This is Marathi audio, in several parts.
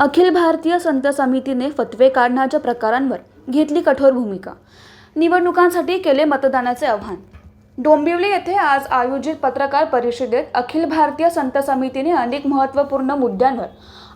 अखिल भारतीय संत समितीने फतवे काढण्याच्या प्रकारांवर घेतली कठोर भूमिका. निवडणुकांसाठी केले मतदानाचे आव्हान. डोंबिवली येथे आज आयोजित पत्रकार परिषदेत अखिल भारतीय संत समितीने अनेक महत्त्वपूर्ण मुद्द्यांवर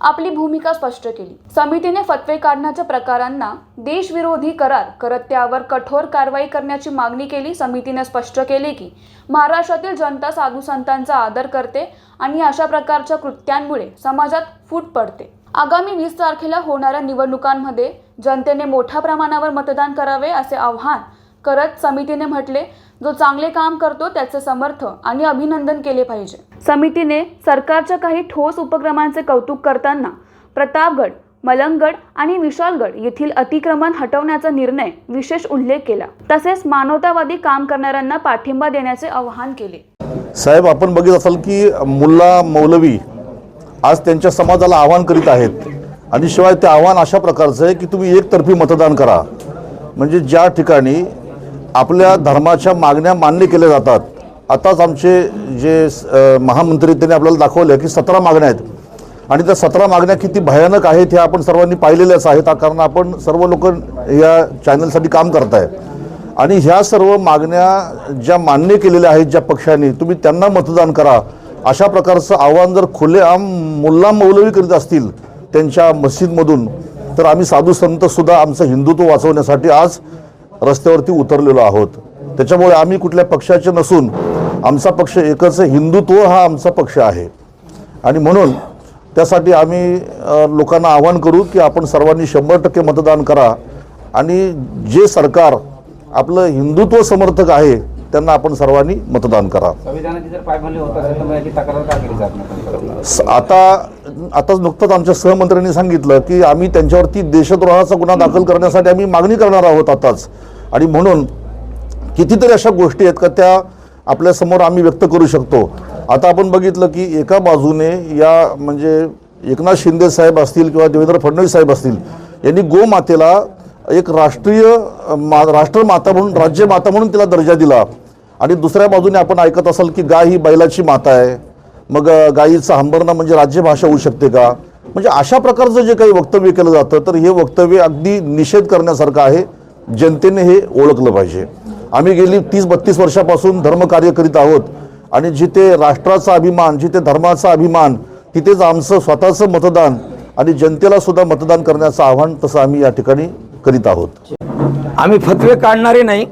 आपली भूमिका स्पष्ट केली. समितीने फतवे काढण्याच्या प्रकारांना देशविरोधी करार करत त्यावर कठोर कारवाई करण्याची मागणी केली. समितीने स्पष्ट केले की महाराष्ट्रातील जनता साधू संतांचा आदर करते आणि अशा प्रकारच्या कृत्यांमुळे समाजात फूट पडते. आगामी वीस तारखेला होणाऱ्या निवडणुकांमध्ये जनतेने मोठ्या प्रमाणावर मतदान करावे असे आवाहन करत समितीने म्हटले जो चांगले काम करतो त्याचे समर्थ आणि अभिनंदन केले पाहिजे. समितीने सरकारच्या काही ठोस उपक्रमांचे कौतुक करताना प्रतापगड मलंगगड आणि विशालगड येथील अतिक्रमण हटवण्याचा निर्णय विशेष उल्लेख केला. तसेच मानवतावादी काम करणाऱ्यांना पाठिंबा देण्याचे आवाहन केले. साहेब आपण बघित असाल की मुल्ला मौलवी आज त्यांच्या समाजाला आव्हान करीत आहेत. आणि शिवाय ते आव्हान अशा प्रकारचं आहे की तुम्ही एकतर्फी मतदान करा. म्हणजे ज्या ठिकाणी आपल्या धर्माच्या मागण्या मान्य केल्या जातात. आताच आमचे जे महामंत्री त्यांनी आपल्याला दाखवलं की सतरा मागण्या आहेत. आणि त्या सतरा मागण्या किती भयानक आहेत हे आपण सर्वांनी पाहिलेल्याच आहेत कारण आपण सर्व लोक या चॅनलसाठी काम करताय. आणि ह्या सर्व मागण्या ज्या मान्य केलेल्या आहेत ज्या पक्षांनी तुम्ही त्यांना मतदान करा. अशा प्रकारचं आव्हान जर खुलेआम मुल्ला मौलवी करीत असतील त्यांच्या मस्जिदमधून तर आम्ही साधू संतसुद्धा आमचं हिंदुत्व वाचवण्यासाठी आज रस्त्यावरती उतरलेलो आहोत. त्याच्यामुळे आम्ही कुठल्या पक्षाचे नसून आमचा पक्ष एकच हिंदुत्व हा आमचा पक्ष आहे. आणि म्हणून त्यासाठी आम्ही लोकांना आवाहन करू की आपण सर्वांनी शंभर टक्के मतदान करा. आणि जे सरकार आपलं हिंदुत्व समर्थक आहे त्यांना आपण सर्वांनी मतदान करा. आता आताच नुकतंच आमच्या सहमंत्र्यांनी सांगितलं की आम्ही त्यांच्यावरती देशद्रोहाचा गुन्हा दाखल करण्यासाठी आम्ही मागणी करणार आहोत आताच. आणि म्हणून कितीतरी अशा गोष्टी आहेत का त्या आपल्यासमोर आम्ही व्यक्त करू शकतो. आता आपण बघितलं की एका बाजूने या म्हणजे एकनाथ शिंदे साहेब असतील किंवा देवेंद्र फडणवीस साहेब असतील यांनी गोमातेला एक राष्ट्रीय मा राष्ट्रमाता म्हणून राज्यमाता म्हणून तिला दर्जा दिला. आणि दुसऱ्या बाजूने आपण ऐकत असाल की गाय ही बैलाची माता आहे. मग गायीचं गायीचा हंबरणा म्हणजे राज्यभाषा होऊ शकते का? म्हणजे अशा प्रकारचं जे काही वक्तव्य केलं जातं तर हे वक्तव्य अगदी निषेध करण्यासारखं आहे. जनतेने हे ओळखलं पाहिजे. आम्ही गेली तीस बत्तीस वर्षापासून धर्मकार्य करीत आहोत. आणि जिथे राष्ट्राचा अभिमान जिथे धर्माचा अभिमान तिथेच आमचं स्वतःचं मतदान आणि जनतेला सुद्धा मतदान करण्याचं आव्हान तसं आम्ही या ठिकाणी करीत आहोत. आम्ही फतवे काढणारे नाही.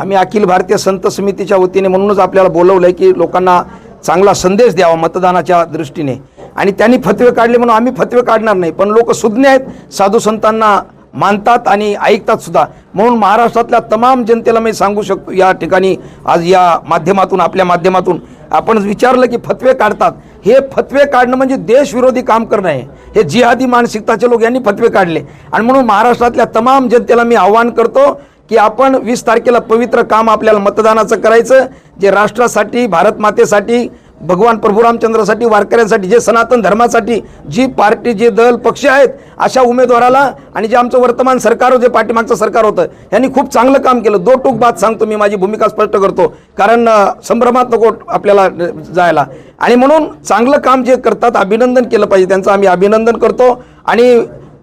आम्ही अखिल भारतीय संत समितीच्या वतीने म्हणूनच आपल्याला बोलवलं आहे की लोकांना चांगला संदेश द्यावा मतदानाच्या दृष्टीने. आणि त्यांनी फतवे काढले म्हणून आम्ही फतवे काढणार नाही. पण लोक सुज्ञ आहेत साधू संतांना मानतात आणि ऐकतात सुद्धा. म्हणून महाराष्ट्रातल्या तमाम जनतेला मी सांगू शकतो या ठिकाणी आज या माध्यमातून आपल्या माध्यमातून आपण विचारलं की फतवे काढतात. हे फतवे काढणं म्हणजे देशविरोधी काम करणं आहे. हे जिहादी मानसिकताचे लोक यांनी फतवे काढले. आणि म्हणून महाराष्ट्रातल्या तमाम जनतेला मी आव्हान करतो की आपण वीस तारखेला पवित्र काम आपल्याला मतदानाचं करायचं जे राष्ट्रासाठी भारत मातेसाठी भगवान प्रभू रामचंद्रासाठी वारकऱ्यांसाठी जे सनातन धर्मासाठी जी पार्टी जे दल पक्ष आहेत अशा उमेदवाराला आणि जे आमचं वर्तमान सरकार जे पाठीमागचं सरकार होतं यांनी खूप चांगलं काम केलं. दो टूक बात सांगतो मी माझी भूमिका स्पष्ट करतो. कारण संभ्रमात नको आपल्याला जायला. आणि म्हणून चांगलं काम जे करतात अभिनंदन केलं पाहिजे त्यांचं आम्ही अभिनंदन करतो. आणि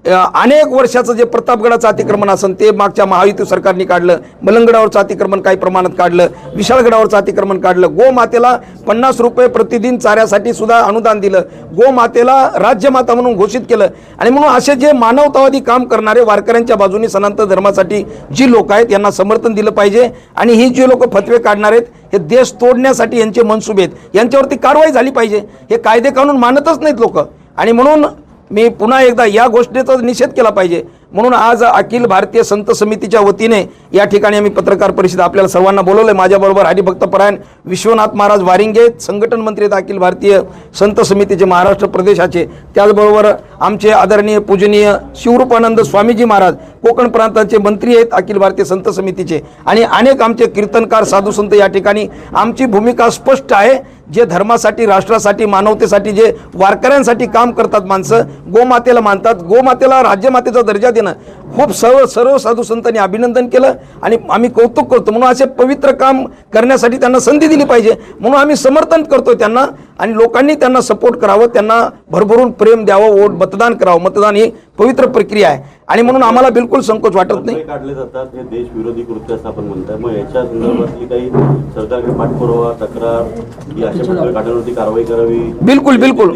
अनेक वर्षाचं जे प्रतापगडाचं अतिक्रमण असेल ते मागच्या महायुती सरकारने काढलं मलंगडावरचं अतिक्रमण काही प्रमाणात काढलं विशाळगडावरचं अतिक्रमण काढलं. गोमातेला पन्नास रुपये प्रतिदिन चाऱ्यासाठी सुद्धा अनुदान दिलं. गोमातेला राज्यमाता म्हणून घोषित केलं. आणि म्हणून असे जे मानवतावादी काम करणारे वारकऱ्यांच्या बाजूने सनातन धर्मासाठी जी लोक आहेत यांना समर्थन दिलं पाहिजे. आणि ही जी लोक फतवे काढणार आहेत हे देश तोडण्यासाठी यांचे मनसुबे आहेत. यांच्यावरती कारवाई झाली पाहिजे. हे कायदे कानून मानतच नाहीत लोक. आणि म्हणून मी पुन्हा एकदा या गोष्टीचा निषेध केला पाहिजे. म्हणून आज अखिल भारतीय संत समितीच्या वतीने या ठिकाणी आम्ही पत्रकार परिषद आपल्याला सर्वांना बोलवलं आहे माझ्याबरोबर हरिभक्त परायण विश्वनाथ महाराज वारिंगे संघटन मंत्री आहेत अखिल भारतीय संत समितीचे महाराष्ट्र प्रदेशाचे. त्याचबरोबर आमचे आदरणीय पूजनीय शिवरूपानंद स्वामीजी महाराज कोकण प्रांताचे मंत्री आहेत अखिल भारतीय संत समितीचे. आणि अनेक आमचे कीर्तनकार साधू संत या ठिकाणी आमची भूमिका स्पष्ट आहे. जे धर्मासाठी राष्ट्रासाठी मानवतेसाठी जे वारकऱ्यांसाठी काम करतात माणसं गोमातेला मानतात. गोमातेला राज्यमातेचा दर्जा पद्धतीनं खूप सर्व सर्व साधू संतांनी अभिनंदन केलं आणि आम्ही कौतुक करतो. म्हणून असे पवित्र काम करण्यासाठी त्यांना संधी दिली पाहिजे. म्हणून आम्ही समर्थन करतो त्यांना आणि लोकांनी त्यांना सपोर्ट करावं त्यांना भरभरून प्रेम द्यावं वोट मतदान करावं. मतदान ही पवित्र प्रक्रिया आहे. आणि म्हणून आम्हाला बिलकुल संकोच वाटत नाही. काढले जातात हे देश विरोधी कृत्य असं आपण म्हणताय. मग याच्या संदर्भातली काही सरकारकडे पाठपुरावा तक्रार अशा काढण्यावरती कारवाई करावी? बिलकुल बिलकुल.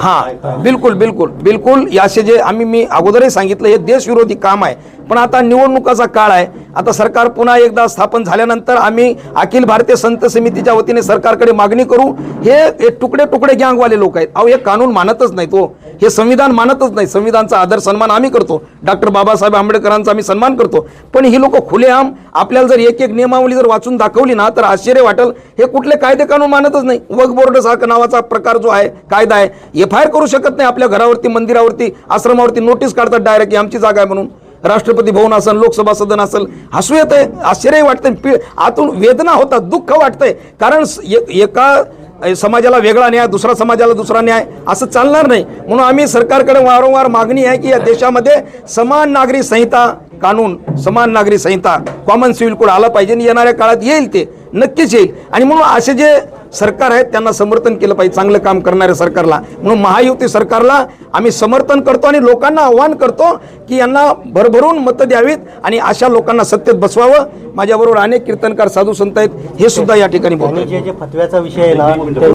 हा बिलकुल बिलकुल. बिलकुल याचे जे आम्ही मी अगोदरही सांगितलं हे देशविरोधी काम आहे. पण आता निवडणुकाचा काळ आहे. आता सरकार पुन्हा एकदा स्थापन झाल्यानंतर आम्ही अखिल भारतीय संत समितीच्या वतीने सरकारकडे मागणी करू. हे हे तुकडे तुकडे गँगवाले लोक आहेत. अहो हे कानून मानतच नाही तो हे संविधान मानतच नाही. संविधानचा आदर सन्मान आम्ही करतो. डॉक्टर बाबासाहेब आंबेडकरांचा आम्ही सन्मान करतो. पण ही लोक खुलेआम आपल्याला जर एक एक नियमावली जर वाचून दाखवली ना तर आश्चर्य वाटेल. हे कुठले कायदे कानून मानतच नाही. वक बोर्ड सारखा नावाचा प्रकार जो आहे कायदा आहे एफ आय आर करू शकत नाही आपल्या घरावरती मंदिरावरती आश्रमावरती नोटीस काढतात डायरेक्ट की आमची जागा आहे म्हणून. राष्ट्रपती भवन असेल लोकसभा सदन असेल हसू येत आहे आश्चर्य वाटतंय आतून वेदना होतात दुःख वाटतंय. कारण एका समाजाला वेगळा न्याय दुसरा समाजाला दुसरा न्याय असं चालणार नाही. म्हणून आम्ही सरकारकडे वारंवार मागणी आहे की या देशामध्ये समान नागरी संहिता कानून समान नागरी संहिता कॉमन सिव्हिल कोड आला पाहिजे आणि येणाऱ्या काळात येईल ते. नक्कीच येईल. आणि म्हणून असे जे सरकार आहेत त्यांना समर्थन केलं पाहिजे चांगलं काम करणाऱ्या सरकारला. म्हणून महायुती सरकारला आम्ही समर्थन करतो आणि लोकांना आव्हान करतो की यांना भरभरून मतं द्यावीत आणि अशा लोकांना सत्तेत बसवावं. माझ्याबरोबर अनेक कीर्तनकार साधू संत आहेत हे सुद्धा या ठिकाणी जे जे फतव्याचा विषय आहे ना